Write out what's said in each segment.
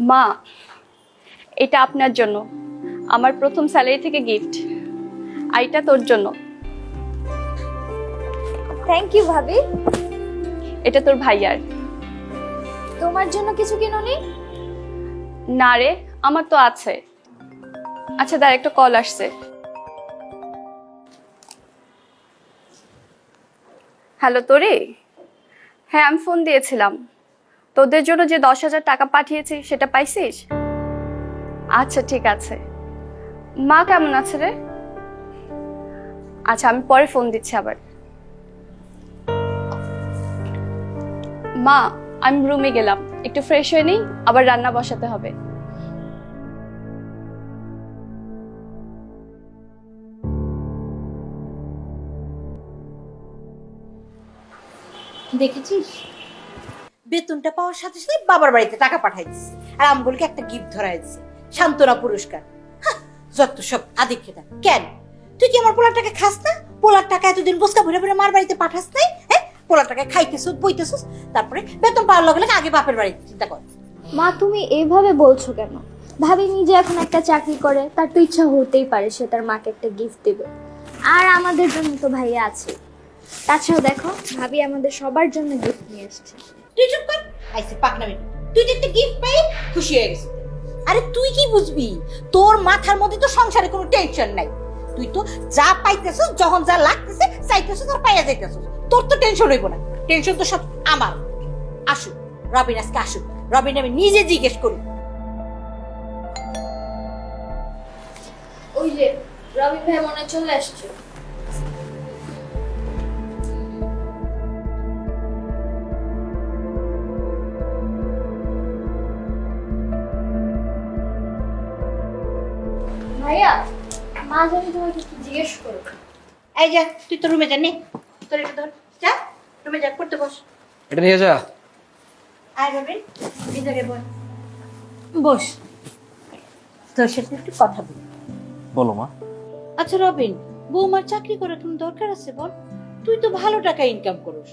মা এটা আপনার জন্য। আমার প্রথম স্যালারি থেকে গিফট আর এটা তোর জন্য। থ্যাংক ইউ ভাবি। এটা তোর ভাইয়ার। তোমার জন্য কিছু কিনুনি? না রে আমার তো আছে। আচ্ছা দাঁড়া একটা কল আসছে। হ্যালো তোরে? হ্যাঁ আমি ফোন দিয়েছিলাম। তোদের জন্য যে দশ হাজার টাকা পাঠিয়েছি, সেটা পাইছিস? আচ্ছা ঠিক আছে। মা কেমন আছে রে? আচ্ছা আমি পরে ফোন দিচ্ছি আবার। মা, আমি রুমে গেলাম। একটু ফ্রেশ হয়ে নিই, আবার রান্না বসাতে হবে। দেখেছিস? বেতনটা পাওয়ার সাথে সাথে বাবার বাড়িতে টাকা পাঠাই আর আমগুলোকে একটা গিফট ধরাই দিচ্ছে সান্ত্বনা পুরস্কার। যত সব আদিক্ষেতা কেন? তুই কি আমার পোলার টাকা খাস না? পোলার টাকা এতদিন বসকা ভরে ভরে মার বাড়িতে পাঠাস নাই? হ্যাঁ? পোলার টাকা খাইতেছুস, বইতেছুস। তারপরে বেতন পাওয়ার লগে লগে আগে বাপের বাড়িতে চিন্তা কর। মা, তুমি এইভাবে বলছো কেন? ভাবি নিজে এখন একটা চাকরি করে, তার তো ইচ্ছা হতেই পারে সে তার মাকে একটা গিফট দেবে। আর আমাদের জন্য তো ভাইয়া আছে। তাছাড়া দেখো, ভাবি আমাদের সবার জন্য গিফট নিয়ে এসেছে। তুই চুপ কর। আইসে পাকনামি তুই যে একটা গিফট পাই খুশি হয়ে গেছিস। আরে তুই কি বুঝবি? তোর মাথার মধ্যে তো সংসারে কোনো টেনশন নাই। তুই তো যা পাইতেছস যখন যা লাগতেছে চাইতেছস আর পাইয়া যাইতেছস। তোর তো টেনশন হইব না। টেনশন তো সব আমার। আসুক রবিন আজকে আসুক। রবিন আমি নিজে জিজ্ঞেস করি। ওই যে রবি ভাই মনে চলে আসছে। ভাইয়া মা জানি তোমাকে কি জিজ্ঞেস করবে এই যা তুই তো রুমে যা নে। তোর এটা ধর। যা রুমে যা পড়তে বস। এটা নিয়ে যা। আয় রবিন এই বস। বস তোর সাথে একটু কথা বলি। বলো মা। আচ্ছা রবিন বৌমার চাকরি করার কোনো দরকার আছে বল? তুই তো ভালো টাকা ইনকাম করিস।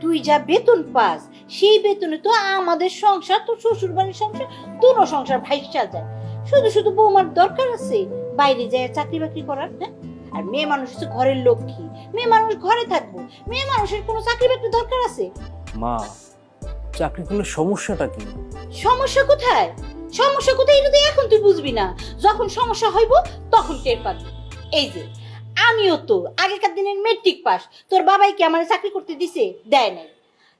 তুই যা বেতন পাস সেই বেতনে তো আমাদের সংসার তো শ্বশুর বাড়ির সংসার দুটো সংসার ভাইসা যায়। শুধু শুধু বৌমার দরকার আছে? বাইরে যায় চাকরি বাকরি করার হ্যাঁ? আর মেয়ে মানুষ হচ্ছে ঘরের লক্ষ্মী। মেয়ে মানুষ ঘরে থাকব। মেয়ে মানুষের কোনো চাকরি বাকরি দরকার আছে? মা চাকরি করলে সমস্যাটা কি? সমস্যা কোথায়? সমস্যা কোথায় এটা তো এখন তুই বুঝবি না। যখন সমস্যা হইব তখন টের পাবি। এই যে আমিও তো আগেকার দিনের মেট্রিক পাস তোর বাবাই কি আমার চাকরি করতে দিছে? দেয় নাই।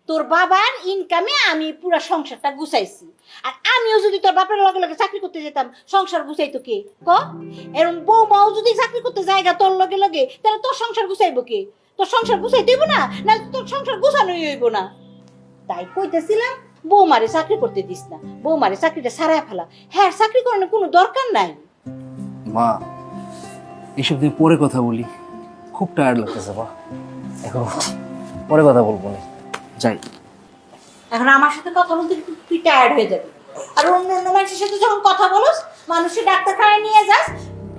তোর বাবার ইনকামে আমি পুরো সংসারটা গুছাইছি। আর আমিও যদি তোর বাপের লগে লগে চাকরি করতে যেতাম, সংসার গুছাইতো কে? ক? এরকম বৌমাও যদি চাকরি করতে জায়গা তোর লগে লগে, তাহলে তোর সংসার গুছাইবো কে? তোর সংসার গুছাইতে হইব না? না তোর সংসার গুছানোই হইব না। তাই কইতেছিলাম, বৌমারে চাকরি করতে দিস না। বৌমারে চাকরিটা সারায় ফেলা। হ্যাঁ চাকরি করানোর কোনো দরকার নাই। মা, এসব দিয়ে পরে কথা বলি। খুব টায়ার্ড লাগতেছে, মা। এখন পরে কথা বলব না। যাই। এখন আমার সাথে কথা বলতে তুই- টায়ার্ড হয়ে যাবি। আর অন্য অন্য মানুষের সাথে যখন কথা বলস, মানুষের ডাক্তারখানায় নিয়ে যাস,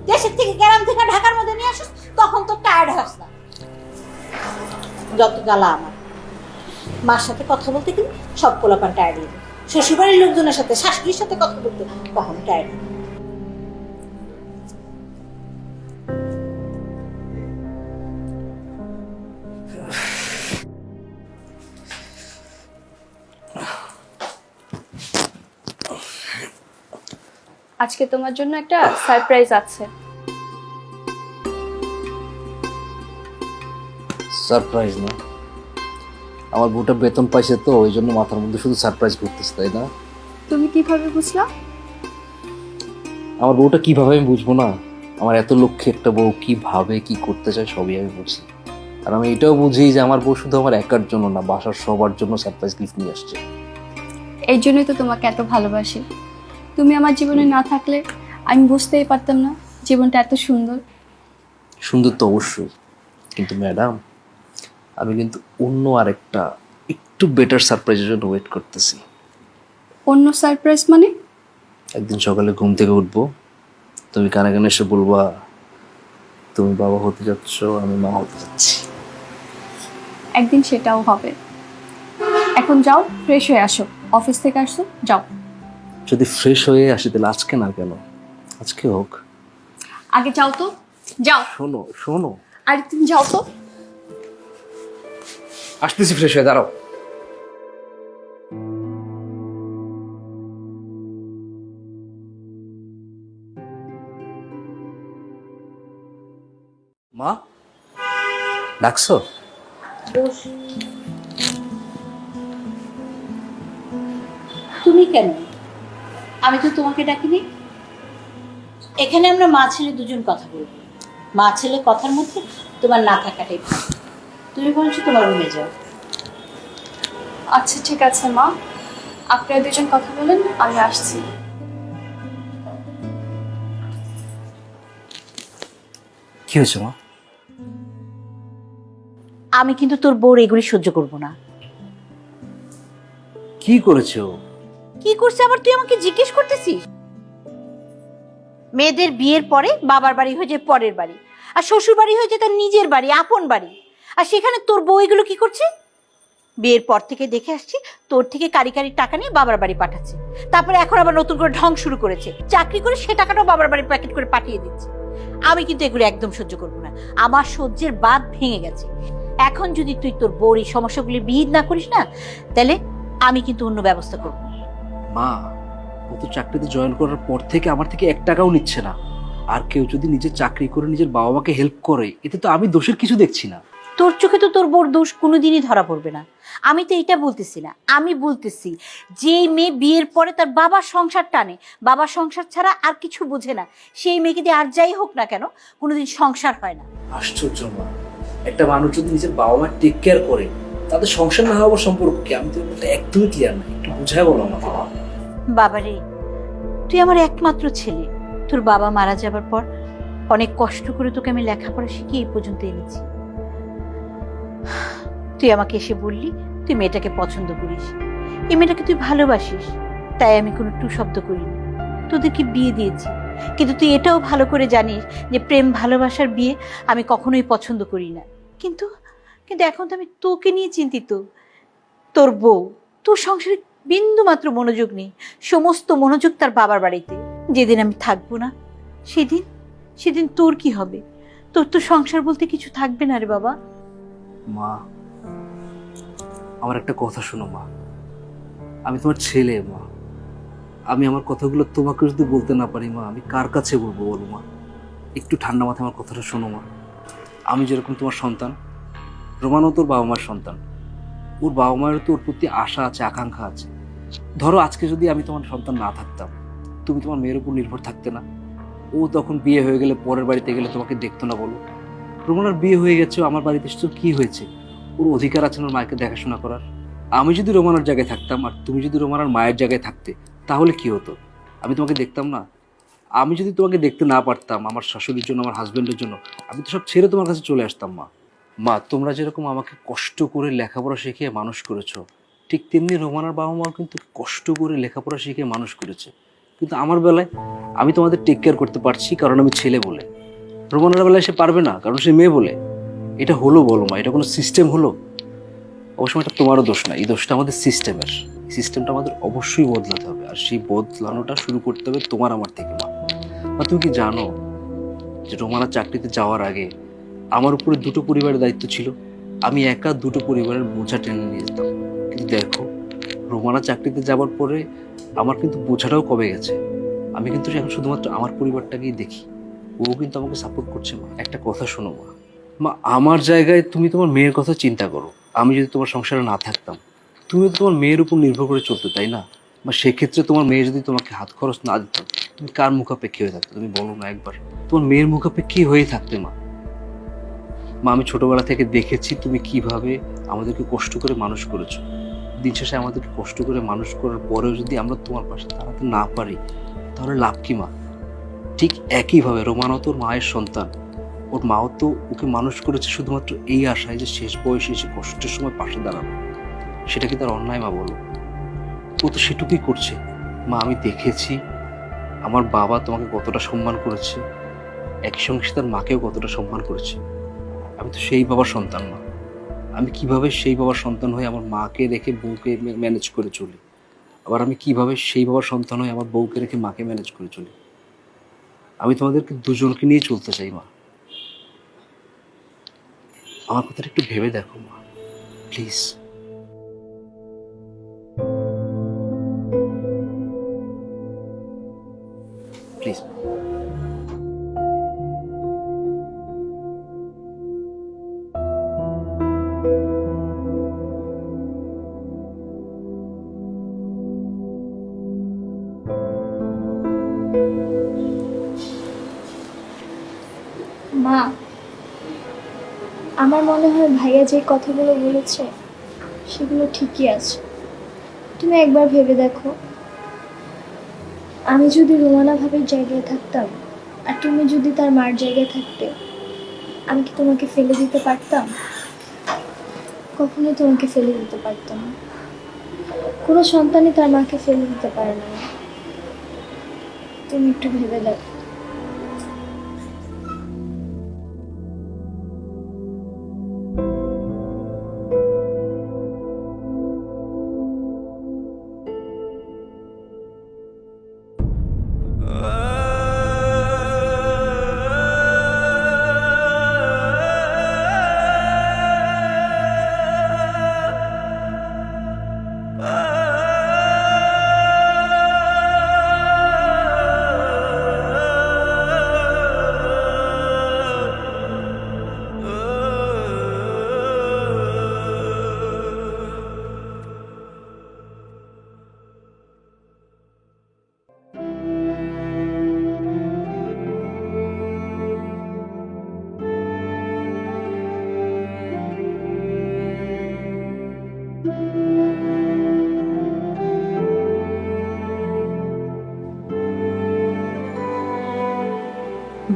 দেশের থেকে গ্রাম থেকে ঢাকার মধ্যে নিয়ে আসিস, তখন তো টায়ার্ড হস না। যত জ্বালা আমার। মার সাথে কথা বলতে গেলে সব পোলাপান টায়ার্ড শ্বশুরবাড়ির লোকজনের সাথে, শাশুড়ির সাথে কথা বলতে কখনো টায়ার্ড আজকে তোমার জন্য একটা সারপ্রাইজ আছে। সারপ্রাইজ না? আমার বউটা বেতন পাইছে তো ওই জন্য মাথার মধ্যে শুধু সারপ্রাইজ ঘুরতেছে তাই না? তুমি কীভাবে বুঝলা? আমার বউটা কীভাবে আমি বুঝব না? আমার এত লক্ষ্যে একটা বউ কীভাবে কি করতে চায় সবই আমি বুঝি আর আমি এটাও বুঝি যে আমার বউ শুধু আমার একার জন্য না বাসার সবার জন্য সারপ্রাইজ গিফট নিয়ে আসছে। এই জন্যই তো তোমাকে এত ভালোবাসি। তুমি আমার জীবনে না থাকলে আমি বুঝতেই পারতাম না জীবনটা এত সুন্দর। সুন্দর তো অবশ্যই। কিন্তু ম্যাডাম আমি কিন্তু অন্য আরেকটা একটু বেটার সারপ্রাইজের জন্য ওয়েট করতেছি। অন্য সারপ্রাইজ মানে? একদিন সকালে ঘুম থেকে উঠবো তুমি কানে কানে এসে বলবা তুমি বাবা হতে যাচ্ছ আমি মা হতে যাচ্ছি। একদিন সেটাও হবে। এখন যাও ফ্রেশ হয়ে আসো। অফিস থেকে আসো যাও। যদি ফ্রেশ হয়ে আসি তাহলে আজকে না কেন? আজকে হোক। আগে যাও তো। যাও। শোনো শোনো। আর তুমি যাও তো। আসতেছি ফ্রেশ হয়ে দাঁড়াও। মা ডাকছো? তুমি কেন? আমি তো তোমাকে ডাকিনি। এখানে আমরা মা ছেলে দুজন কথা বলব। মা ছেলে কথার মধ্যে তোমার না থাকাটাই ভালো। তুমি বলছো তোমার রুমে যাও। আচ্ছা ঠিক আছে মা। আপনারা দুজন কথা বলেন আমি আসছি। কি হয়েছে মা? আমি কিন্তু তোর বউর এগুলি সহ্য করব না। কি করেছে কি করছে আবার তুই আমাকে জিজ্ঞেস করতেছিস? মেয়েদের বিয়ের পরে বাবার বাড়ি হয়ে যায় পরের বাড়ি, আর শ্বশুর বাড়ি হয়ে যায় তার নিজের বাড়ি, আপন বাড়ি। আর সেখানে তোর বউ এগুলো কি করছে? বিয়ের পর থেকে দেখে আসছি তোর থেকে কারি কারি টাকা নিয়ে বাবার বাড়ি পাঠাচ্ছে। তারপরে এখন আবার নতুন করে ঢং শুরু করেছে। চাকরি করে সে টাকাটাও বাবার বাড়ি প্যাকেট করে পাঠিয়ে দিচ্ছে। আমি কিন্তু এগুলো একদম সহ্য করব না। আমার সহ্যের বাদ ভেঙে গেছে। এখন যদি তুই তোর বউর এই সমস্যাগুলি বিহিত না করিস না, তাহলে আমি কিন্তু অন্য ব্যবস্থা করব। মা ও তো চাকরিতে জয়েন করার পর থেকে আমার থেকে এক টাকাও নিচ্ছে না। আর কেউ যদি নিজের চাকরি করে নিজের বাবা মাকে হেল্প করে এতে তো আমি দোষের কিছু দেখছি না। তোর চোখে তো তোর বোর দোষ কোনোদিনই ধরা পড়বে না। আমি তো এটা বলতেছি না আমি বলতেছি যে মেয়ে বিয়ের পরে তার বাবার সংসার টানে বাবার সংসার ছাড়া আর কিছু বোঝে না। সেই মেয়েকে দিয়ে আর যাই হোক না কেন কোনোদিন সংসার হয় না। আশ্চর্য মা একটা মানুষ যদি নিজের বাবা মা টেক কেয়ার করে তাদের সংসার না হওয়ার কি? আমি তো একদমই ক্লিয়ার না। একটু বলো আমাকে। তুই আমার একমাত্র ছেলে। তোর বাবা মারা যাবার পর অনেক কষ্ট করে তোকে আমি লেখাপড়া এই পর্যন্ত এনেছি। তুই আমাকে এসে বললি, তুই মেয়েটাকে পছন্দ করিস। এই মেয়েটাকে তুই ভালোবাসিস। তাই আমি কোনো টু শব্দ করিনি। তোদেরকে বিয়ে দিয়েছি। কিন্তু তুই এটাও ভালো করে জানিস যে প্রেম ভালোবাসার বিয়ে আমি কখনোই পছন্দ করি না। কিন্তু কিন্তু এখন তো আমি তোকে নিয়ে চিন্তিত। তোর বউ, তোর সংসারে বিন্দু মাত্র মনোযোগ নেই। সমস্ত মনোযোগ তার বাবার বাড়িতে। যেদিন আমি থাকব না, সেদিন সেদিন তোর কি হবে? তোর তো সংসার বলতে কিছু থাকবে না রে বাবা। মা, আমার একটা কথা শোনো মা। আমি তোমার ছেলে মা। আমি আমার কথাগুলো তোমাকে যদি বলতে না পারি মা, আমি কার কাছে বলব বলো মা? একটু ঠান্ডা মাথায় আমার কথাটা শোনো মা। আমি যেরকম তোমার সন্তান রোমানও তোর বাবা মার সন্তান। ওর বাবা মায়ের তো ওর প্রতি আশা আছে, আকাঙ্ক্ষা আছে। ধরো আজকে যদি আমি তোমার সন্তান না থাকতাম, তুমি তোমার মেয়ের উপর নির্ভর থাকতে না। ও তখন বিয়ে হয়ে গেলে পরের বাড়িতে গেলে তোমাকে দেখতো না বলো। রোমানার বিয়ে হয়ে গেছে আমার বাড়িতে এসেছ কি হয়েছে? ওর অধিকার আছে ওর মাকে দেখাশোনা করার? আমি যদি রোমানার জায়গায় থাকতাম আর তুমি যদি রোমানার মায়ের জায়গায় থাকতে, তাহলে কি হতো? আমি তোমাকে দেখতাম না? আমি যদি তোমাকে দেখতে না পারতাম আমার শাশুড়ির জন্য, আমার হাজবেন্ডের জন্য, আমি তো সব ছেড়ে তোমার কাছে চলে আসতাম, মা। মা, তোমরা যেরকম আমাকে কষ্ট করে লেখাপড়া শিখিয়ে মানুষ করেছ, ঠিক তেমনি রোমানার বাবা মাও কিন্তু কষ্ট করে লেখাপড়া শিখিয়ে মানুষ করেছে। কিন্তু আমার বেলায় আমি তোমাদের টেক কেয়ার করতে পারছি কারণ আমি ছেলে বলে। রোমানার বেলায় সে পারবে না, কারণ সে মেয়ে বলে। এটা হলো বলো মা, এটা কোনো সিস্টেম হলো? অবশ্য এটা তোমারও দোষ না, এই দোষটা আমাদের সিস্টেমের সিস্টেমটা আমাদের অবশ্যই বদলাতে হবে, আর সেই বদলানোটা শুরু করতে হবে তোমার আমার থেকে মা। তুমি কি জানো যে রোমানা চাকরিতে যাওয়ার আগে আমার উপরে দুটো পরিবারের দায়িত্ব ছিল। আমি একা দুটো পরিবারের বোঝা টেনে নিয়ে যেতাম। কিন্তু দেখো, রোমানা চাকরিতে যাওয়ার পরে আমার কিন্তু বোঝাটাও কমে গেছে। আমি কিন্তু এখন শুধুমাত্র আমার পরিবারটাকেই দেখি। ও কিন্তু আমাকে সাপোর্ট করছে মা। একটা কথা শোনো মা। মা, আমার জায়গায় তুমি তোমার মেয়ের কথা চিন্তা করো। আমি যদি তোমার সংসারে না থাকতাম, তুমি তো তোমার মেয়ের উপর নির্ভর করে চলতে, তাই না? বা সেক্ষেত্রে তোমার মেয়ে যদি তোমাকে হাত খরচ না দিত, তুমি কার মুখাপেক্ষী হয়ে থাকতো? তুমি বলো না একবার। তোমার মেয়ের মুখাপেক্ষী হয়ে থাকতে মা। মা, আমি ছোটবেলা থেকে দেখেছি তুমি কীভাবে আমাদেরকে কষ্ট করে মানুষ করেছ। দিন শেষে আমাদেরকে কষ্ট করে মানুষ করার পরেও যদি আমরা তোমার পাশে দাঁড়াতে না পারি, তাহলে লাভ কি মা? ঠিক একইভাবে রোমানও তোর মায়ের সন্তান। ওর মাও তো ওকে মানুষ করেছে শুধুমাত্র এই আশায় যে শেষ বয়সে এসে কষ্টের সময় পাশে দাঁড়াবে। সেটা কি তার অন্যায় মা বলো? ও তো সেটুকুই করছে। মা, আমি দেখেছি আমার বাবা তোমাকে কতটা সম্মান করেছে। একই সঙ্গে সে তার মাকেও কতটা সম্মান করেছে। আমি তো সেই বাবার সন্তান না আমি কীভাবে সেই বাবার সন্তান হয়ে আমার মাকে রেখে বউকে ম্যানেজ করে চলি? আবার আমি কীভাবে সেই বাবার সন্তান হয়ে আমার বউকে রেখে মাকে ম্যানেজ করে চলি? আমি তোমাদেরকে দুজনকে নিয়ে চলতে চাই, মা। আমার কথাটা একটু ভেবে দেখো, মা। প্লিজ আমার মনে হয় ভাইয়া যে কথাগুলো বলেছে, সেগুলো ঠিকই আছে। তুমি একবার ভেবে দেখো। আমি যদি রোমানা ভাবের জায়গায় থাকতাম, আর তুমি যদি তার মার জায়গায় থাকতে, আমি কি তোমাকে ফেলে দিতে পারতাম? কখনো তোমাকে ফেলে দিতে পারতাম না। কোনো সন্তানই তার মাকে ফেলে দিতে পারে না। তুমি একটু ভেবে দেখো।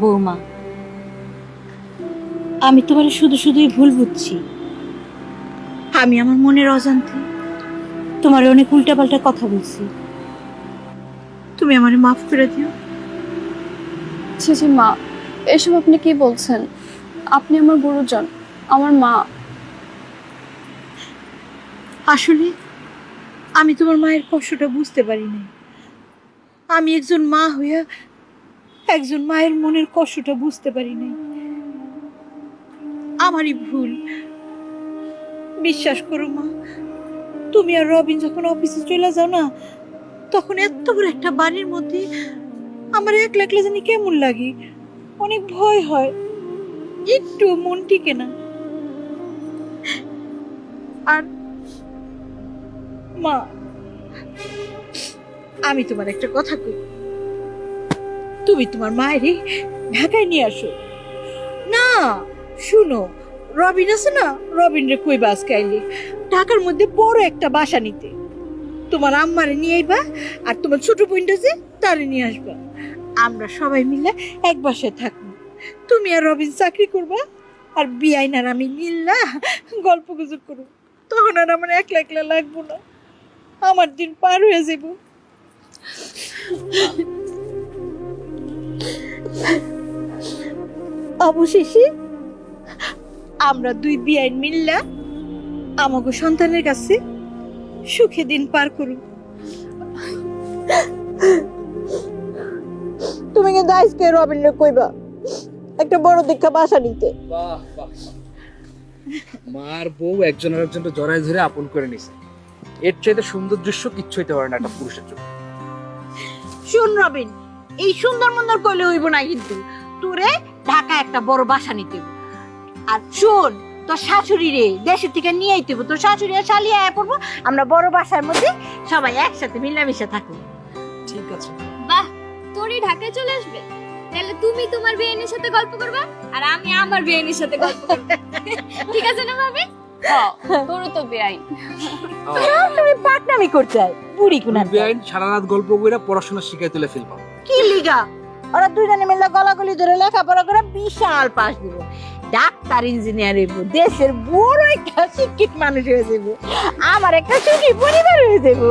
বৌমা আমি তোমার শুধু শুধুই ভুল বুঝছি। আমি আমার মনের অজান্তে। তোমার অনেক উল্টাপাল্টা কথা বলছি। তুমি আমারে মাফ করে দিও। ছি ছি মা এসব আপনি কি বলছেন? আপনি আমার গুরুজন আমার মা। আসলে আমি তোমার মায়ের কষ্টটা বুঝতে পারি নাই আমি একজন মা হইয়া একজন মায়ের মনের কষ্টটা বুঝতে পারি নাই। আমারই ভুল। বিশ্বাস করো মা, তুমি আর রবিন যখন অফিসে চলে যাও না, তখন এত বড় একটা বাড়ির মধ্যে আমার একলা একলা জানি কেমন লাগে। অনেক ভয় হয় একটু মন টিকে না। আর মা, আমি তোমার একটা কথা কই। তুমি তোমার মায়েরই ঢাকায় নিয়ে আসো। না, শুনো, রবিন আছে না? রবিন রে কই বাস খাইলে ঢাকার মধ্যে বড় একটা বাসা নিতে। তোমার আম্মারে নিয়ে আইবা আর তোমার ছোট বোনটা যে তারে নিয়ে আসবা। আমরা সবাই মিলে এক বাসায় থাকব। তুমি আর রবিন চাকরি করবা আর বিআইন আর আমি মিল্লা গল্প গুজব করব। তখন আর আমার একলা একলা লাগবো না। আমার দিন পার হয়ে যাব অবশেষে আমরা দুই বিয়াইন মিল্লা আমাকে সন্তানের কাছে সুখে দিন পার করুন। তুমি কিন্তু আজকে রবিন্দ্র কইবা একটা বড় দীক্ষা বাসা নিতে। বাহ বাহ মার বউ একজন আর একজনকে জড়াই ধরে আপন করে নিছে। এর চাইতে সুন্দর দৃশ্য কিচ্ছু হইতে পারে না একটা পুরুষের জন্য শুন রবিন এই সুন্দর মন্দর কইলে হইব না কিন্তু। তোরে ঢাকা একটা বড় বাসা নিতে হইব। আর শোন তোর শাশুড়ি রে দেশের থেকে নিয়ে আইতে হইব। তোর শাশুড়ি আর শালি আয়া পড়ব আমরা বড় বাসার মধ্যে সবাই একসাথে মিলামিশা থাকব। ঠিক আছে। বাহ তোরই ঢাকায় চলে আসবে? তাহলে তুমি তোমার বেআইনের সাথে গল্প করবা আর আমি আমার বেআইনের সাথে গল্প করব। ঠিক আছে না ভাবি? তোরও তো বেআইন তুমি পাটনামি করতে হয় বুড়ি কুনা বেআইন সারা রাত গল্প কইরা পড়াশোনা শিখাই তুলে ফেলবা। কি লিগা? ওরা দুজনে মিলে গলাগলি ধরে লেখাপড়া করে বিশাল পাশ দিব। ডাক্তার, ইঞ্জিনিয়ার হইব, দেশের বড় একটা শিক্ষিত মানুষ হয়ে যাব আমার একটা সুখী পরিবার হয়ে যাব